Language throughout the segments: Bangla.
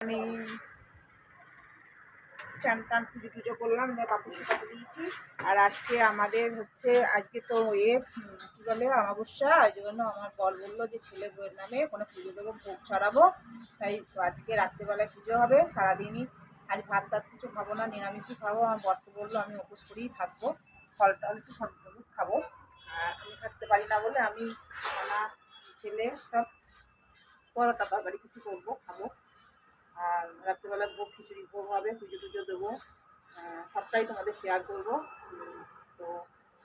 আমি চান টান পুজো টুজো করলাম কাপড় শুকাতে দিয়েছি। আর আজকে আমাদের হচ্ছে, আজকে তো এ কী বলে, অমাবস্যা ওই জন্য আমার বর বলল যে ছেলে বউয়ের নামে কোনো পুজো দেবো, ভোগ ছড়াবো। তাই আজকে রাত্রেবেলায় পুজো হবে, সারাদিনই। আজ ভাত টাত কিছু খাব না, নিরামিষই খাব। আমার বরকে বলল, আমি উপোস করেই থাকব। ফল টল একটু সন্তুষ্ট খাব। আর আমি থাকতে পারি না বলে আমি, আমার ছেলে সব পরোটা তরকারি কিছু করব, খাব। রাত্রেবেলা ভোগ খিচুড়ি ভোগ হবে, পুজো টুজো দেবো। সবটাই তোমাদের শেয়ার করব। তো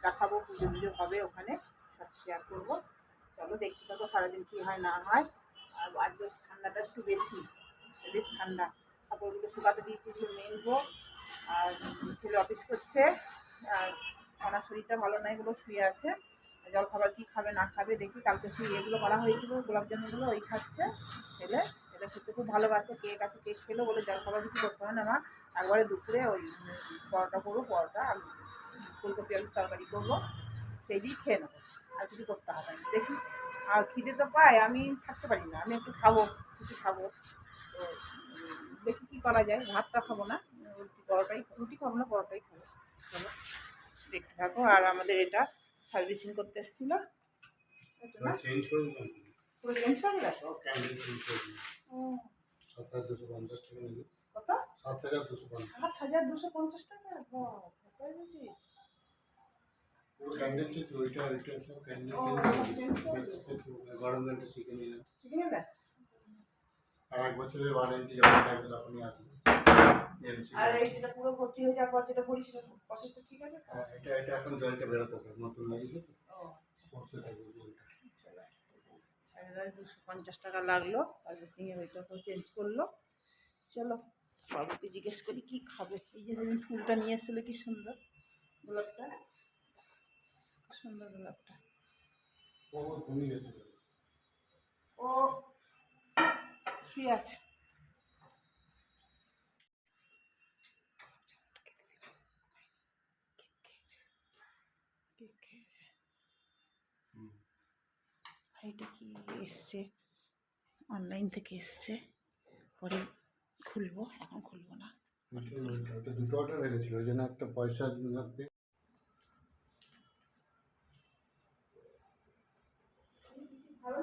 দেখাবো পুজো টুজো হবে ওখানে, সব শেয়ার করব। চলো দেখতে থাকো সারাদিন কী হয়, না হয়। আর আজকে ঠান্ডাটা একটু বেশি, বেশ ঠান্ডা। কাপড়গুলো শুকাতে দিয়েছি এগুলো মেলবো আর ছেলে অফিস করছে, আর আমার শরীরটা ভালো নয় এগুলো শুয়ে আছে। জল খাবার কী খাবে, না খাবে, দেখি। কালকে সেই এগুলো করা হয়েছিল গোলাপ জামুনগুলো ওই খাচ্ছে ছেলে। ছেলে খেতে খুব ভালোবাসে, কেক আছে, কেক খেলো বলে জল খাবার কিছু করতে হয় না মা। একবারে দুপুরে ওই পরোটা করব, পরোটা আর ফুলকপি, আলুর তরকারি করব, সেই দিয়েই খেয়ে নেব। আর কিছু করতে হবে না। দেখি, আর খিদে তো পায়, আমি থাকতে পারি না, আমি একটু খাব, কিছু খাব। তো দেখি কী করা যায়, ভাতটা খাব না, রুটি পরোটাই, রুটি খাব না, পরোটাই খাব, চলো। দেখতে থাকো, আর আমাদের এটা সার্ভিসিং করতে এসেছিল। চেঞ্জ পুরো চেঞ্জ করে সাত হাজার দুশো পঞ্চাশ টাকা নিল। কত? সাত হাজার দুশো পঞ্চাশ। সাত হাজার দুশো পঞ্চাশ টাকা? পুরো ক্যান্ডেল চেঞ্জ ওইটা ওইটা সব ক্যান্ডেল চেঞ্জ গরম জলটা শিখে নিলাম। শিখে নেবে আর এক বছরের ওয়ারেন্টি যখন থাকবে তখনই আসবে। আর এই যেটা পুরো ভর্তি হয়ে যাওয়ার পর যেটা সেটা প্রসেসটা ঠিক আছে এটা এটা এখন জলটা বেরোতে হবে নতুন লাগিয়েছে তো? থাকবে। হাজার দুশো পঞ্চাশ টাকা লাগল। সার্ভিসিংয়ে ওইটাকেও চেঞ্জ করল। চলো বাবুকে জিজ্ঞেস করি কি খাবে? এই যে তুমি ফুলটা নিয়ে এসেছিল কি সুন্দর গোলাপটা। সুন্দর গোলাপটা। ও ঠিক ও শুয়ে আছে। এটা কি এসছে? অনলাইন থেকে এসছে। পরে খুলবো, এখন খুলবো না। দুটো অর্ডার রেখেছিল ওই জন্য একটা পয়সা ভালো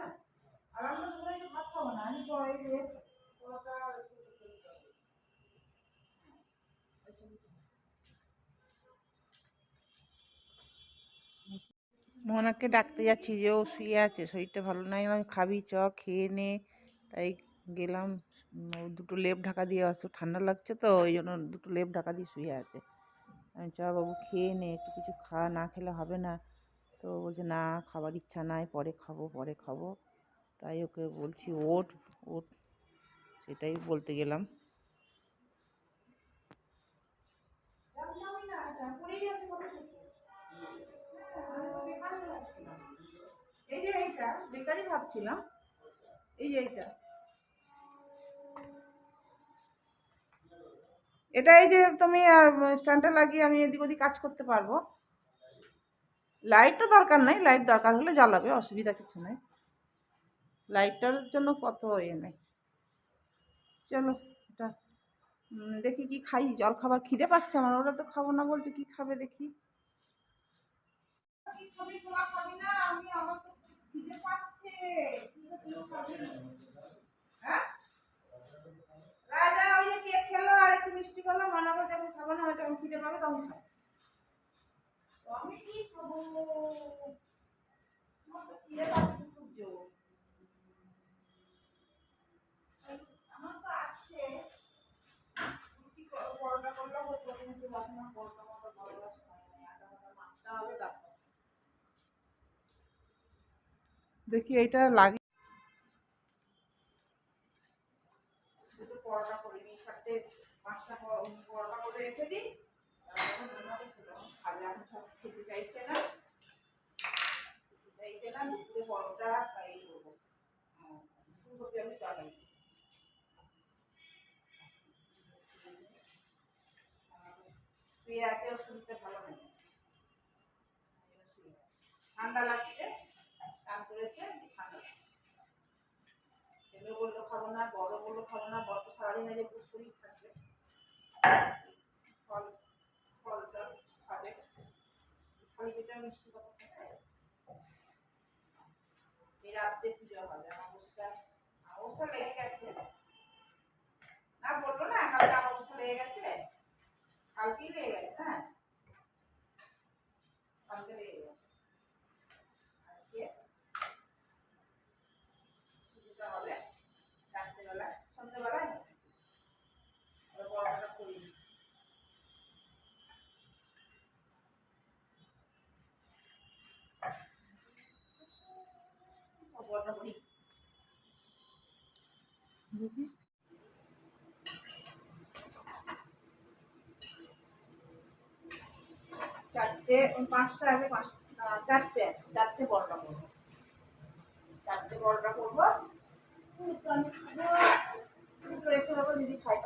না? আর আমরা ভাত খাব না। আমি তো এই যে পরোটা আর একটু তরকারি খাব। মোহনাকে ডাকতে যাচ্ছি যে, ও শুয়ে আছে, শরীরটা ভালো নাই, আমি খাবি, চ, খেয়ে নে। তাই গেলাম দুটো লেপ ঢাকা দিয়ে আসো, ঠান্ডা লাগছে তো, ওই জন্য দুটো লেপ ঢাকা দিয়ে শুয়ে আছে। আমি চ, বাবু, খেয়ে নে, একটু কিছু খা, না খেলে হবে না। তো বলছে, না, খাবার ইচ্ছা নাই, পরে খাব পরে খাব। তাই ওকে বলছি ওট ওট সেটাই বলতে গেলাম। এইটা বেকারই ভাবছিলাম। এই যে এইটা। এটা এই যে তুমি স্ট্যান্ডটা লাগিয়ে আমি এদিক ওদিক কাজ করতে পারব। লাইটটা দরকার নাই, লাইট দরকার হলে জ্বালাবে, অসুবিধা কিছু নেই। লাইটটার জন্য কত ইয়ে নেই। চলো, এটা দেখি কি খাই। জল খাবার খিদে পাচ্ছে আমার, ওরা তো খাব না বলছে, কি খাবে দেখি। রাজা ওই যে কেক খেলো আর একটু মিষ্টি খেলো মানাবো যখন খাব না, যখন খিদে পাবে তখন খাব। আমি কি খাব? আমার খিদে পাচ্ছে খুব জোর। আমার তো আছে। রুটি কর- পরোটা করলে হতো, কিন্তু এখন পরোটা মতো ভালোবাসা হয় না আটা মাখতে হবে তারপর। দেখি এইটা লাগে শরীরটা ভালো নেই ঠান্ডা লাগছে। ঠান্ডা লাগছে খাব না, বড় বড় খাব না, বড় তো সারাদিন আগে বুঝ করেই থাকবে ফল, ফলটা খাবে। খালি পেটে মিষ্টি কথা এই রাত্রে পুজো হবে, অমাবস্যা। অমাবস্যা লেগে গেছে। না, বলল না, কালকে অমাবস্যা লেগে গেছে। কালকেই লেগে গেছে হ্যাঁ? কালকে লেগে গেছে আজকে পুজোটা হবে রাত্রেবেলা সন্ধ্যেবেলায় হবে ওরা পরোটাটা করিনি পরোটা করি। চারটে পাঁচটা আগে পাঁচ চারটে আছে চারটে বড়টা করব। চারটে বড়টা করব। দুটো দুটো রেখে দেবো যদি খাই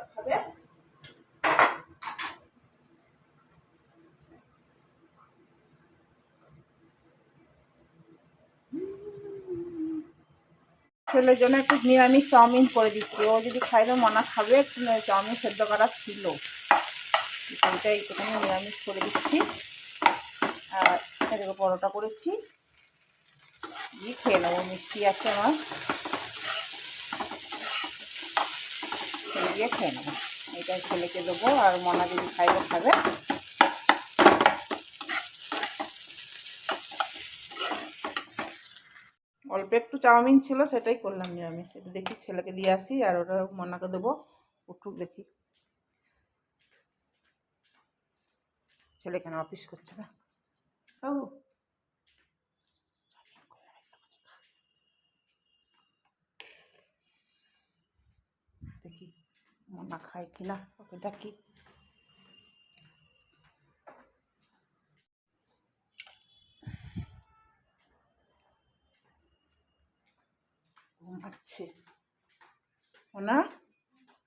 ছেলের জন্য একটু নিরামিষ চাউমিন করে দিচ্ছি। ও যদি খাইলে, মনা খাবে, একটু চাউমিন সেদ্ধ করা ছিল। সেইটা একটুখানি নিরামিষ করে দিচ্ছি। আর পরোটা করেছি। দিয়ে খেয়ে নেব, মিষ্টি আছে আমার। দিয়ে খেয়ে নেব। এটা ছেলেকে দেবো, আর মনা যদি খাইলে, খাবে। অল্প একটু চাউমিন ছিল, সেটাই করলাম নিরামিষ। এটা দেখি ছেলেকে দিয়ে আসি আর ওটা মনাকে দেবো, উঠুক দেখি। ছেলে কেন অফিস করছে না? বাবু। দেখি মনা খায় কি না ওকে ডাকি। ঘুমাচ্ছে না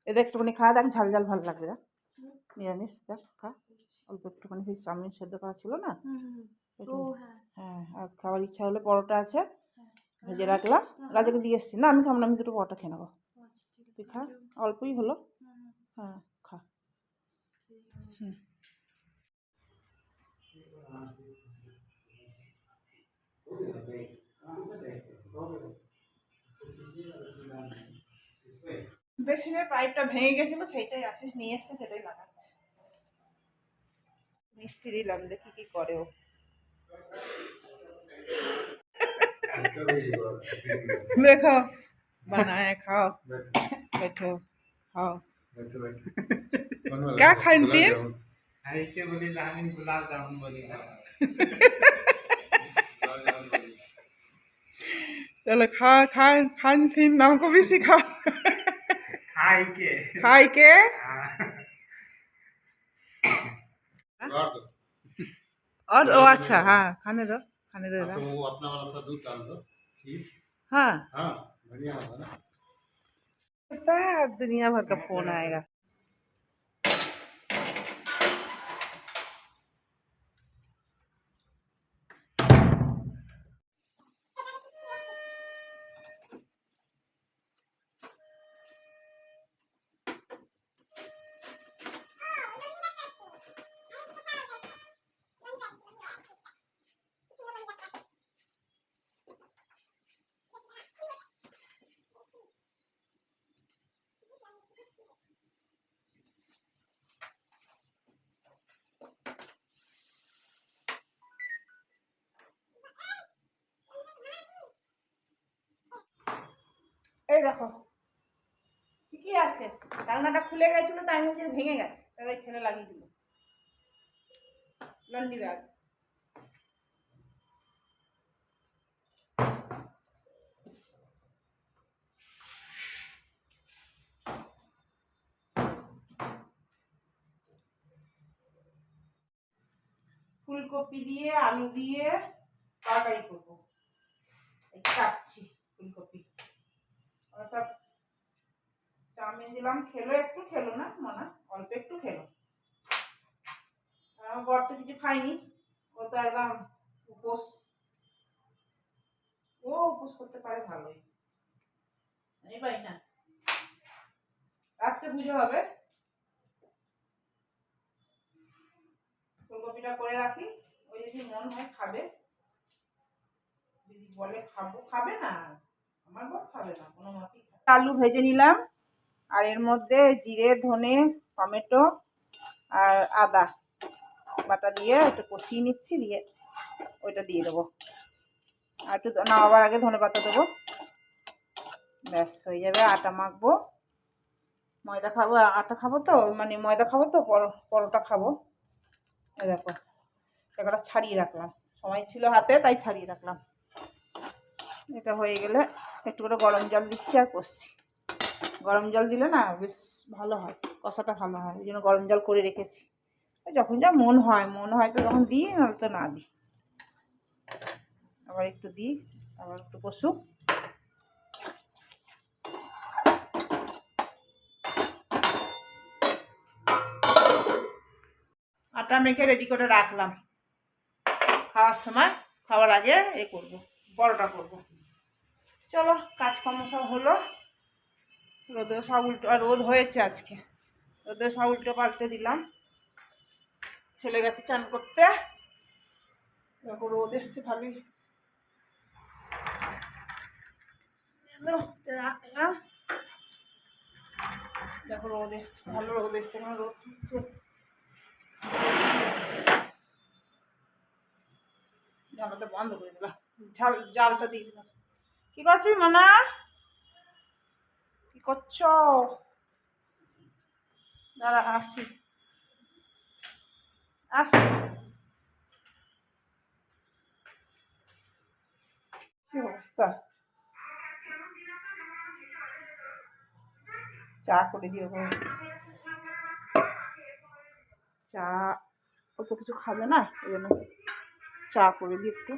এদের একটুখানি খাওয়া দেখ ঝাল ঝাল ভালো লাগবে দেখ। নিরামিষ দেখ খা। অল্প একটুখানি সেই চাউমিন সেদ্ধ করা ছিল না? একটু- হ্যাঁ। আর খাওয়ার ইচ্ছা হলে পরোটা আছে। ভেজে রাখলাম। রাজাকে দিয়ে এসছি। না আমি খাব না আমি দুটো পরোটা খেয়ে নেব। তুই খা অল্পই হলো। হ্যাঁ খা। হুম। বেসিনের পাইপটা ভেঙে গেছিলো সেইটাই আসিস নিয়ে এসছে সেটাই লাগাচ্ছে মিষ্টি দিলাম দেখি কি করে ও দেখো বানায় খাও बैठो खाओ क्या खाती है? ऐसे बोली रानी गुलाब जामुन बोली चलो खा खा खान पीन नाम को भी सिखाओ खाई के खाई के हाँ। और ओ अच्छा हाँ खाने दो खाने दो तो वो अपना वाला सा दूध डाल दो खीर हाँ हाँ बढ़िया होगा ना सोचता है दुनिया भर का फोन आएगा এই দেখো। ঠিকই আছে। ডাকনাটা খুলে গেছিল তাই আমি ভেঙে গেছে। তবে ছেলে লাগিয়ে দিল। Laundry bag. ফুলকপি দিয়ে, আলু দিয়ে, তরকারি করব। কাটছি ফুলকপি। ওরা চাউমিন দিলাম। খেলো একটু, খেলো না মনা, অল্প একটু খেলো। আমার বর তো কিছু খায়নি। ও তো একদম উপোস। ও উপোস করতে পারে ভালোই। আমি পাই না। রাত্রে পুজো হবে। ফুলকপিটা করে রাখি। ওই যদি মন হয় খাবে। যদি বলে খাব, খাবে না। আলু ভেজে নিলাম, আর এর মধ্যে জিরে, ধনে, টমেটো আর আদা বাটা দিয়ে একটু কষিয়ে নিচ্ছি, দিয়ে ওইটা দিয়ে দেবো। আর একটু নামাবার আগে ধনে পাতা দেবো। ব্যাস, হয়ে যাবে আটা মাখবো। ময়দা খাব আটা খাব তো মানে ময়দা খাব তো পরোটা খাব। দেখো একটা ছাড়িয়ে রাখলাম। সময় ছিল হাতে, তাই ছাড়িয়ে রাখলাম। এটা হয়ে গেলে একটু করে গরম জল দিচ্ছি আর কষছি। গরম জল দিলে না বেশ ভালো হয়, কষাটা ভালো হয়, ওই জন্য গরম জল করে রেখেছি। যখন যা মন হয় মন হয় তো তখন দিই, নাহলে তো না দিই। আবার একটু দিই, আবার একটু কষুক। আটা মেখে রেডি করে রাখলাম। খাওয়ার সময়, খাওয়ার আগে এ করব বড়টা করব। চলো, কাজকর্ম সব হলো। রোদে সব উল্টো রোদ হয়েছে আজকে। রোদে সব উল্টো পাল্টে দিলাম। ছেলে গেছে চান করতে। দেখো, রোদ এসছে ভালোই। রাখলাম। দেখো, রোদ এসছে, ভালো রোদ এসছে, এখন রোদ জানালাটা বন্ধ করে দিলাম। ঝাল, জালটা দিয়ে দিলাম। কি করছিস মানা? কি করছ? দাঁড়া, আসি। আসছি। কি অবস্থা? চা করে গো। চা, অত কিছু খাবে না, এই জন্য চা করে দিই একটু।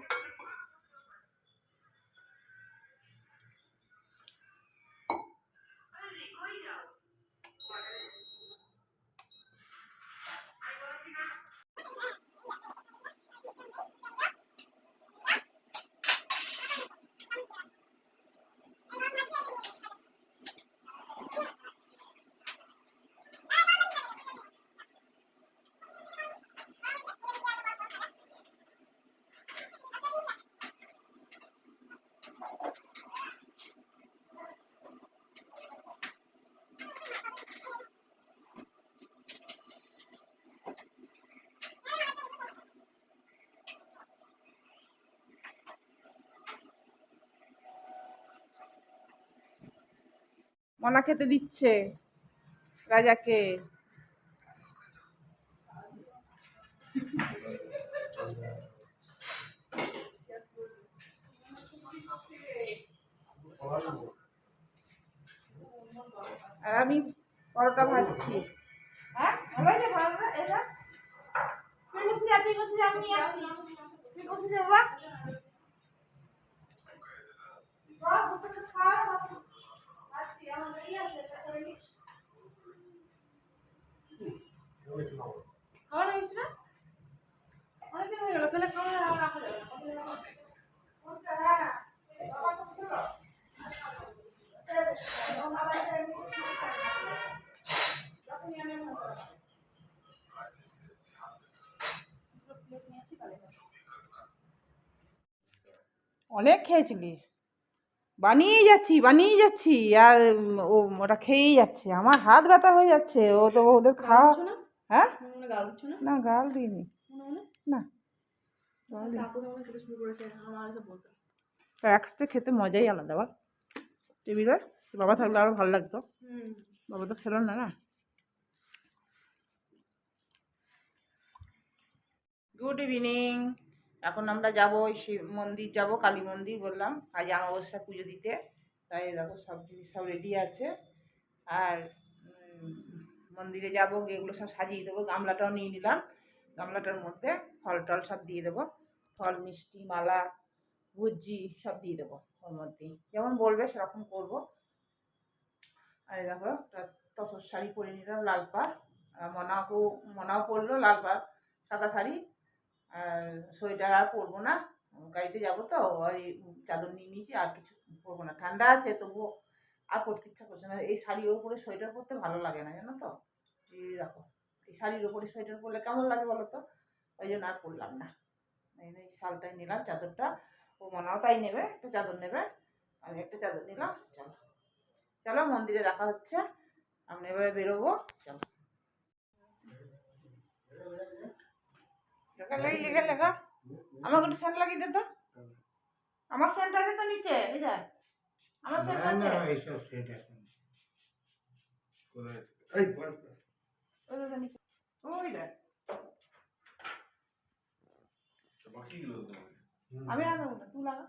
মনা খেতে দিচ্ছে রাজাকে। আর আমি পরোটা ভাজছি। হ্যাঁ? আমি নিয়ে আসছি তুই বসে যা বাবা বাবা, বসে বসে খা, বাবা। আচ্ছা, আমার এই আছে, এটা করে নিস। খাওয়া না? অনেকদিন হয়ে গেল, খেলে খাওয়া রাখা যাবে। অনেক খেয়েছিলিস বানিয়ে যাচ্ছি বানিয়ে যাচ্ছি আর ও ওটা খেয়েই যাচ্ছে আমার হাত ব্যথা হয়ে যাচ্ছে ও তো ওদের খাওয়া হ্যাঁ? না গাল দিইনি। না একসাথে খেতে মজাই আলাদা বল টেবিলে বাবা থাকলে আরও ভালো লাগতো। বাবা তো খেলো না না। গুড ইভিনিং এখন আমরা যাব ওই শিব মন্দির যাব কালী মন্দির বললাম। আজ অমাবস্যা পুজো দিতে। তাই দেখো সব জিনিস সব রেডি আছে। আর মন্দিরে যাব, গিয়ে এগুলো সব সাজিয়ে দেবো, গামলাটাও নিয়ে নিলাম। গামলাটার মধ্যে ফল টল সব দিয়ে দেবো। ফল, মিষ্টি, মালা, ভুজি সব দিয়ে দেবো ওর মধ্যেই। যেমন বলবে সেরকম করব। আর দেখো তসর শাড়ি পরে নিলাম, লাল পাড়। মনাকেও, মনাও পরলো, লাল পাড়, সাদা শাড়ি। আর সোয়েটার আর পরবো না। গাড়িতে যাব তো, ওই চাদর নিয়ে নিয়েছি, আর কিছু পরবো না। ঠান্ডা আছে, তবুও আর পরতে ইচ্ছা করছে না। এই শাড়ির ওপরে সোয়েটার পরতে ভালো লাগে না, জানো তো? দেখো, এই শাড়ির ওপরে সোয়েটার পরলে কেমন লাগে বলো তো? ওই জন্য আর পরলাম না। এই শালটাই নিলাম, চাদরটা। ও মনাও তাই নেবে, একটা চাদর নেবে। আমি একটা চাদর নিলাম, চলো। চলো, মন্দিরে দেখা হচ্ছে। আমরা এবারে বেরোবো, চলো। লেখা লেখা আমাকে লাগিয়ে দে তো। আমার সেন্ট আছে তো নিচে দেখ। আমার সেন্ট আছে না, এইসব সেট এখন এই বস বস। ওই দেখ ওই দেখ। বাকিগুলো তো আমি লাগাবো না তুই লাগা।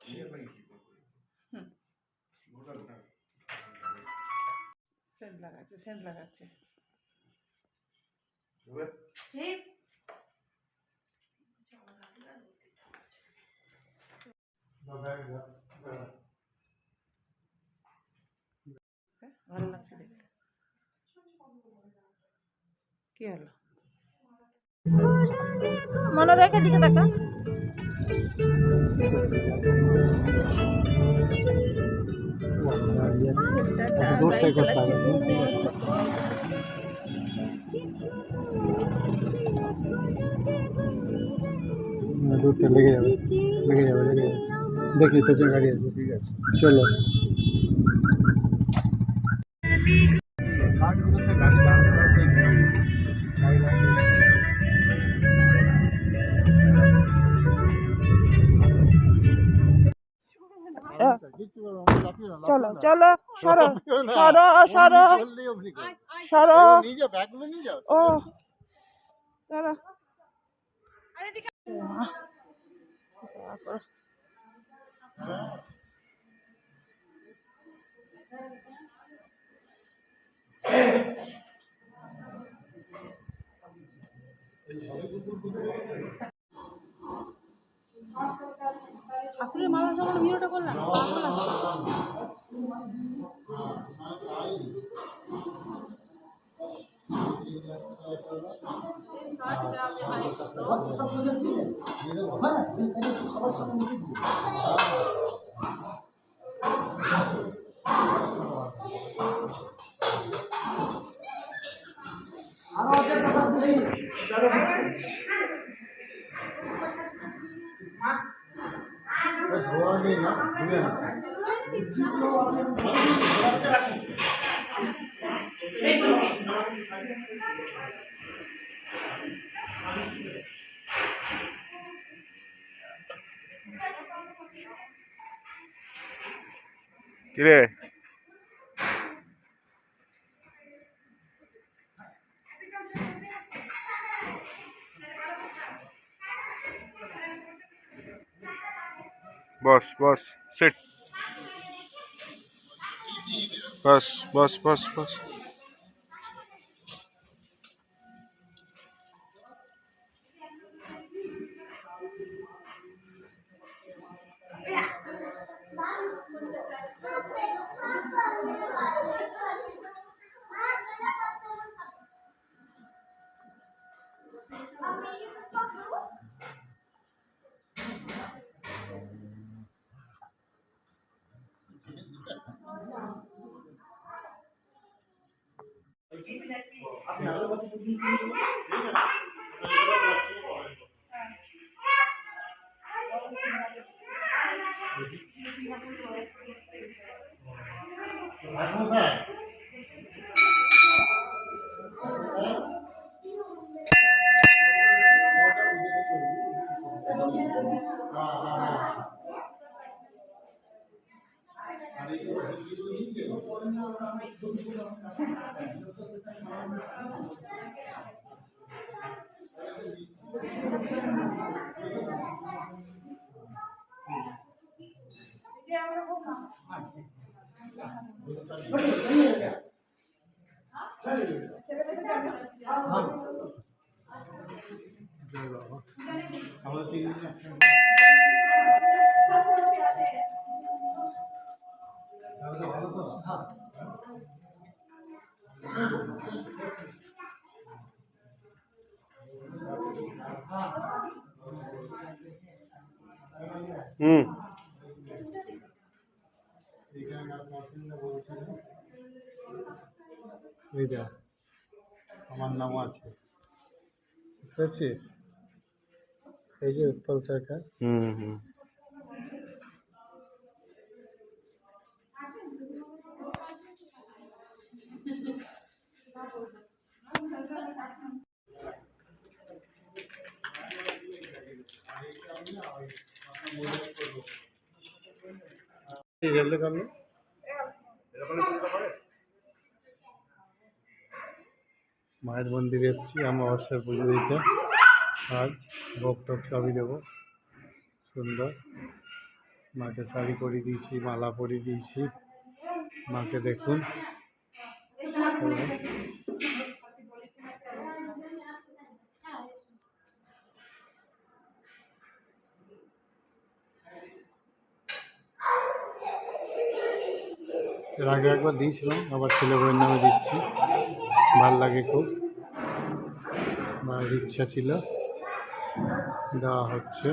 দিয়ে লাগে কি করব? হুম। সেন্ট লাগাচ্ছে সেন্ট লাগাচ্ছে। ঠিক দাও, দাও। ভালো লাগছে দেখতে। কি হলো? মনে দেখে দিকে দেখা। লেগে যাবে লেগে যাবে লেগে যাবে। দেখি, পেছনে গাড়ি আছে, ঠিক আছে। চলো। ঘাটগুলোতে গাড়ি দাঁড় করাতে চলো চলো সরো সরো সরো সরো। নিয়ে যাও ব্যাগগুলো নিয়ে যাও ও চলো ঠাকুরের মালা যখন ভিডিওটা করলাম ভালো লাগছে बस কিরে বস বস সিট বস বস বস বস Mm-hmm. এখানে বুঝতে পারছিস এই যে উৎপল সরকার হুম হুম। রেলে কামে মায়ের মন্দিরে এসেছি অমাবস্যার পুজো দিতে। আজ ভোগ টোক সবই দেবো। সুন্দর। মাকে শাড়ি পরিয়ে দিয়েছি, মালা পরিয়ে দিয়েছি। মাকে দেখুন। এর আগে একবার দিয়েছিলাম, আবার ছেলে বউয়ের নামে দিচ্ছি। ভালো লাগে খুব। মায়ের ইচ্ছা ছিল। দেওয়া হচ্ছে?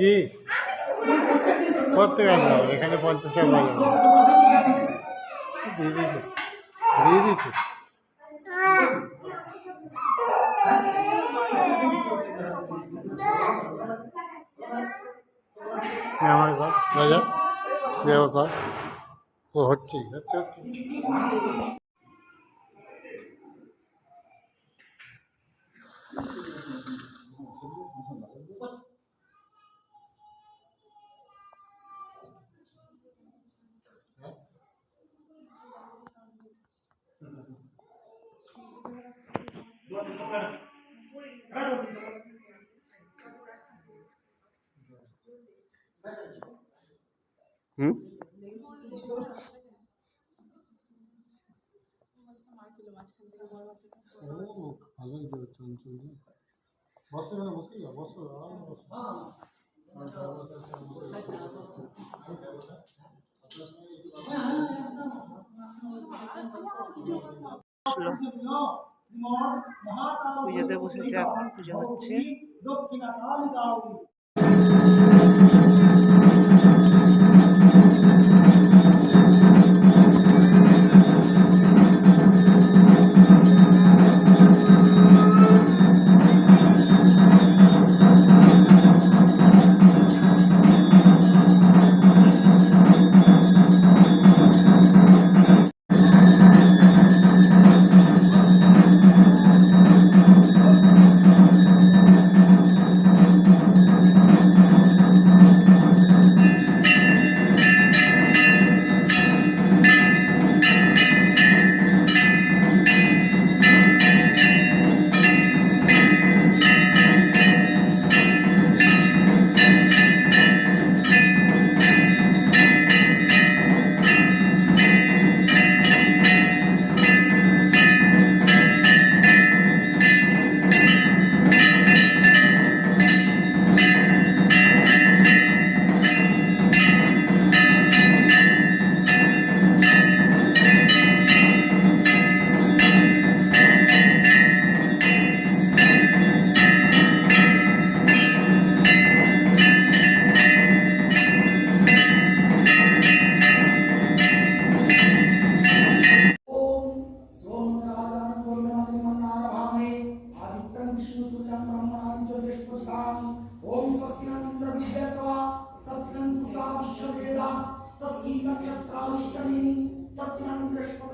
কি? করতে গেল এখানে পঞ্চাশ ভালো দিয়ে দিয়েছে। আমার কর রাজা আবার কর ও হচ্ছে হচ্ছে। হচ্ছে হুম ও ভালোই করে চঞ্চল বসো না বসে যা বসো আরামে বসো পুজোতে বসেছে এখন পুজো হচ্ছে।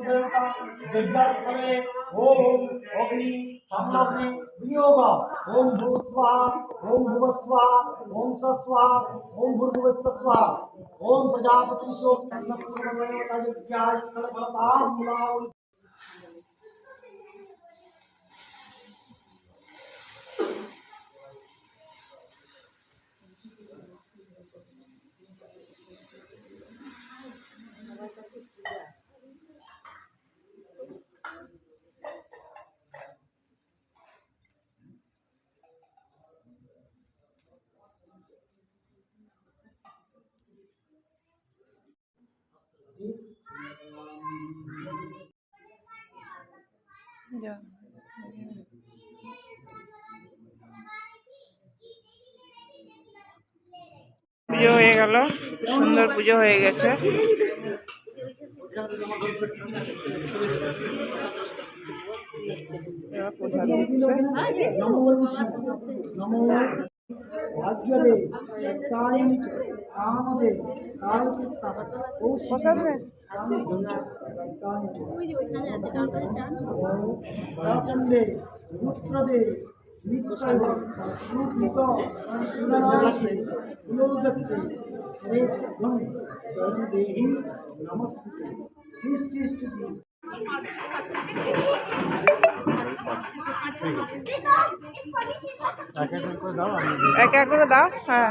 కుబేరుట దిగ్గాస్థలే ఓం అగ్ని సామ్రాగ్ని వినియోగ ఓం భూ స్వాహ ఓం భువ స్వాహ ఓం స స్వాహ ఓం భూర్భువస్త స్వాహ ఓం ప్రజాపతి శోక్ পুজো হয়ে গেল সুন্দর পুজো হয়ে গেছে। প্রসাদ রাচন্দে পুত্রদে এক এক করে দাও হ্যাঁ।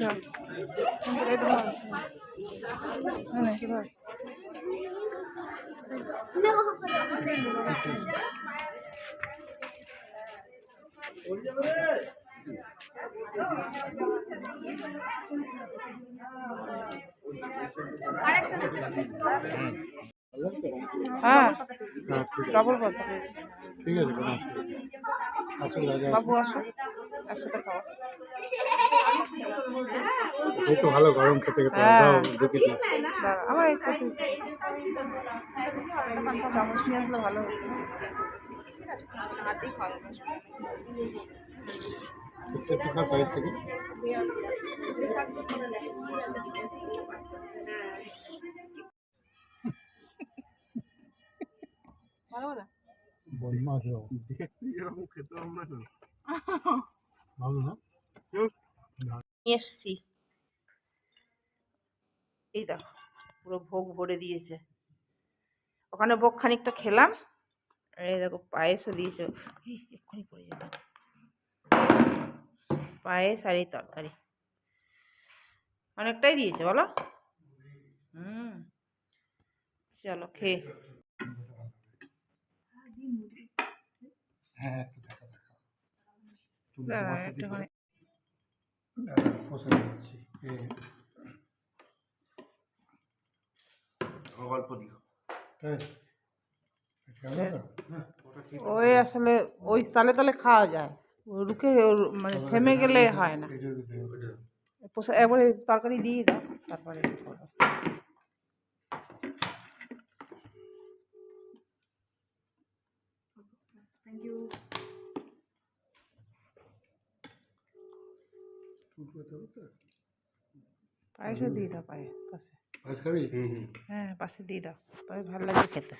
ধর। হ্যাঁ হ্যাঁ ডবল কথা ঠিক আছে কোনো অসুবিধা আসুন বাবু আসো একসাথে খাওয়া। এই তো ভালো গরম খেতে খেতে হ্যাঁ। দাও দেখি আমার একটু তুই চামচ নিয়ে আসলে ভালো হতো। হাতেই খাওয়া যাবে। একটু একটু খা সাইড থেকে ভালো না বদমাস। ভালো না এসছি এই দেখো পুরো ভোগ ভরে দিয়েছে ওখানে ভোগ খানিকটা খেলাম। আর এই দেখো পায়েসও দিয়েছে। এক্ষুনি পড়ে যেত পায়েস আর এই তরকারি। অনেকটাই দিয়েছে বলো? হুম। চলো খেয়ে হ্যাঁ একটু দেখা দেখা। তুমি দাঁড়া, দিকে দাঁড়া, কষে দিচ্ছি অল্প দিও। তাই ওই আসলে ওই তালে তালে খাওয়া যায়। ও রুখে ওর- মানে থেমে গেলে হয় না। একবারে তরকারি দিয়ে দাও তারপরে করো টুকরো করতে হবে তো? পায়েসও দিয়ে দাও পায়ে পাশে। হ্যাঁ পাশে দিয়ে দাও তবে ভালো লাগবে খেতে।